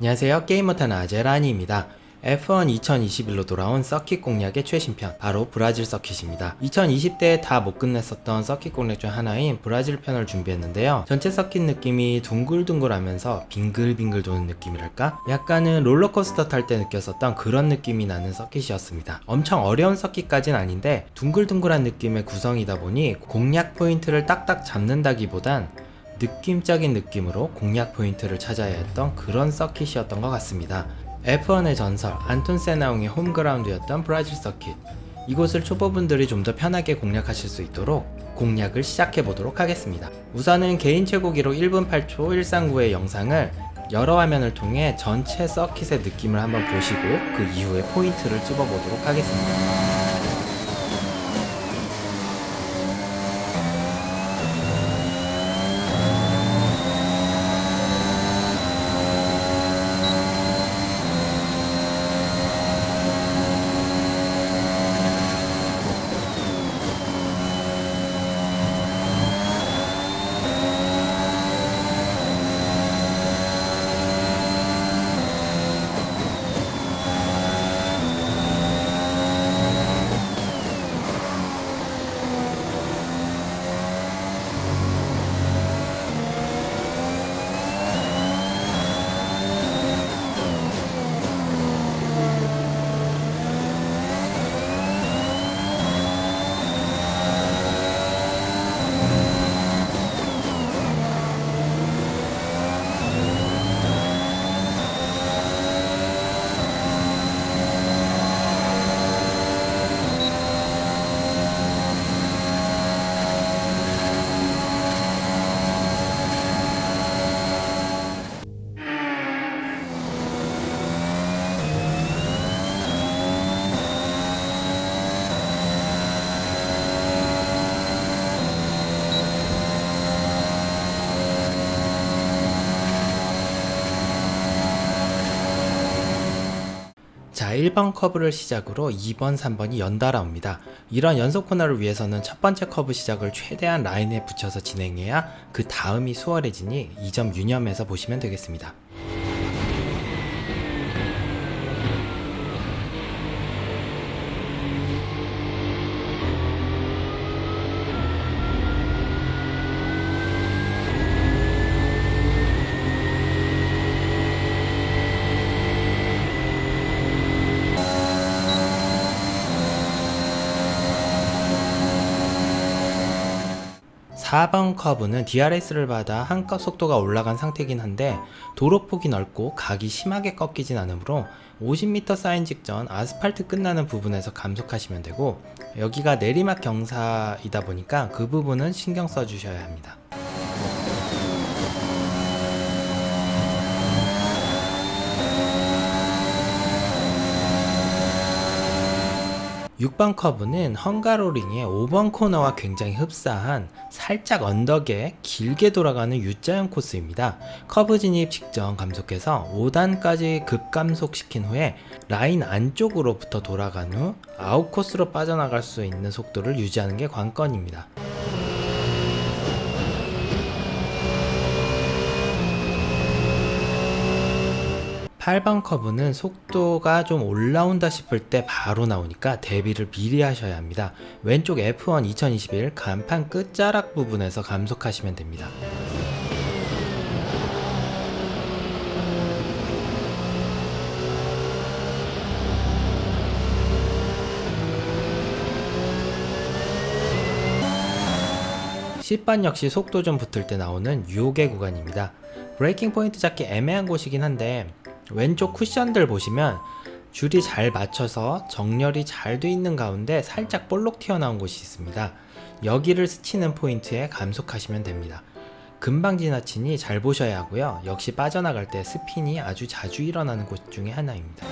안녕하세요. 게임 못하는 아제라니입니다. F1 2021로 돌아온 서킷 공략의 최신편, 바로 브라질 서킷입니다. 2020때 다못 끝냈었던 서킷 공략 중 하나인 브라질 편을 준비했는데요. 전체 서킷 느낌이 둥글둥글하면서 빙글빙글 도는 느낌이랄까? 약간은 롤러코스터 탈 때 느꼈었던 그런 느낌이 나는 서킷이었습니다. 엄청 어려운 서킷까진 아닌데 둥글둥글한 느낌의 구성이다 보니 공략 포인트를 딱딱 잡는다기보단 느낌적인 느낌으로 공략 포인트를 찾아야 했던 그런 서킷이었던 것 같습니다. F1의 전설 안톤 세나웅의 홈그라운드였던 브라질 서킷. 이곳을 초보분들이 좀 더 편하게 공략하실 수 있도록 공략을 시작해 보도록 하겠습니다. 우선은 개인 최고 기록 1분 8초 139의 영상을 여러 화면을 통해 전체 서킷의 느낌을 한번 보시고 그 이후에 포인트를 찝어 보도록 하겠습니다. 자, 1번 커브를 시작으로 2번, 3번이 연달아 옵니다. 이런 연속 코너를 위해서는 첫 번째 커브 시작을 최대한 라인에 붙여서 진행해야 그 다음이 수월해지니 이 점 유념해서 보시면 되겠습니다. 사번 커브는 DRS를 받아 한껏 속도가 올라간 상태이긴 한데 도로폭이 넓고 각이 심하게 꺾이진 않으므로 50m 사인 직전 아스팔트 끝나는 부분에서 감속하시면 되고 여기가 내리막 경사이다 보니까 그 부분은 신경 써 주셔야 합니다. 6번 커브는 헝가로 링의 5번 코너와 굉장히 흡사한 살짝 언덕에 길게 돌아가는 U자형 코스입니다. 커브 진입 직전 감속해서 5단까지 급감속시킨 후에 라인 안쪽으로부터 돌아간 후 아웃 코스로 빠져나갈 수 있는 속도를 유지하는 게 관건입니다. 8번 커브는 속도가 좀 올라온다 싶을 때 바로 나오니까 대비를 미리 하셔야 합니다. 왼쪽 F1 2021 간판 끝자락 부분에서 감속하시면 됩니다. 십번 역시 속도 좀 붙을 때 나오는 유혹의 구간입니다. 브레이킹 포인트 잡기 애매한 곳이긴 한데 왼쪽 쿠션들 보시면 줄이 잘 맞춰서 정렬이 잘 돼 있는 가운데 살짝 볼록 튀어나온 곳이 있습니다. 여기를 스치는 포인트에 감속하시면 됩니다. 금방 지나치니 잘 보셔야 하고요. 역시 빠져나갈 때 스핀이 아주 자주 일어나는 곳 중에 하나입니다.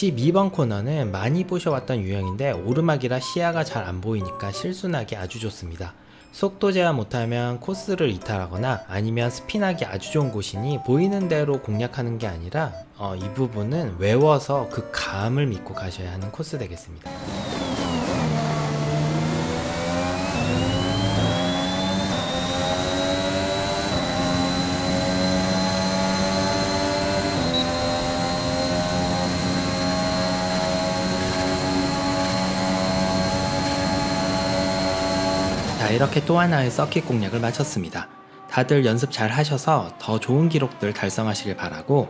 12번 코너는 많이 보셔왔던 유형인데 오르막이라 시야가 잘 안 보이니까 실순하기 아주 좋습니다. 속도 제한 못하면 코스를 이탈하거나 아니면 스핀하기 아주 좋은 곳이니 보이는 대로 공략하는 게 아니라 어, 이 부분은 외워서 그 감을 믿고 가셔야 하는 코스 되겠습니다. 이렇게 또 하나의 서킷 공략을 마쳤습니다. 다들 연습 잘 하셔서 더 좋은 기록들 달성하시길 바라고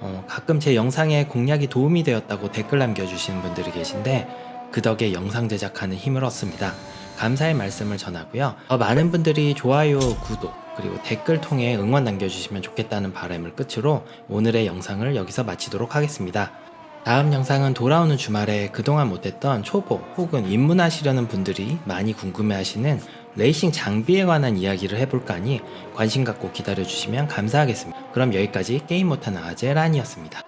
어, 가끔 제 영상에 공략이 도움이 되었다고 댓글 남겨주시는 분들이 계신데 그 덕에 영상 제작하는 힘을 얻습니다. 감사의 말씀을 전하고요. 더 많은 분들이 좋아요, 구독, 그리고 댓글 통해 응원 남겨주시면 좋겠다는 바람을 끝으로 오늘의 영상을 여기서 마치도록 하겠습니다. 다음 영상은 돌아오는 주말에 그동안 못했던 초보 혹은 입문하시려는 분들이 많이 궁금해하시는 레이싱 장비에 관한 이야기를 해볼까 하니 관심 갖고 기다려주시면 감사하겠습니다. 그럼 여기까지 게임 못하는 아재 란이었습니다.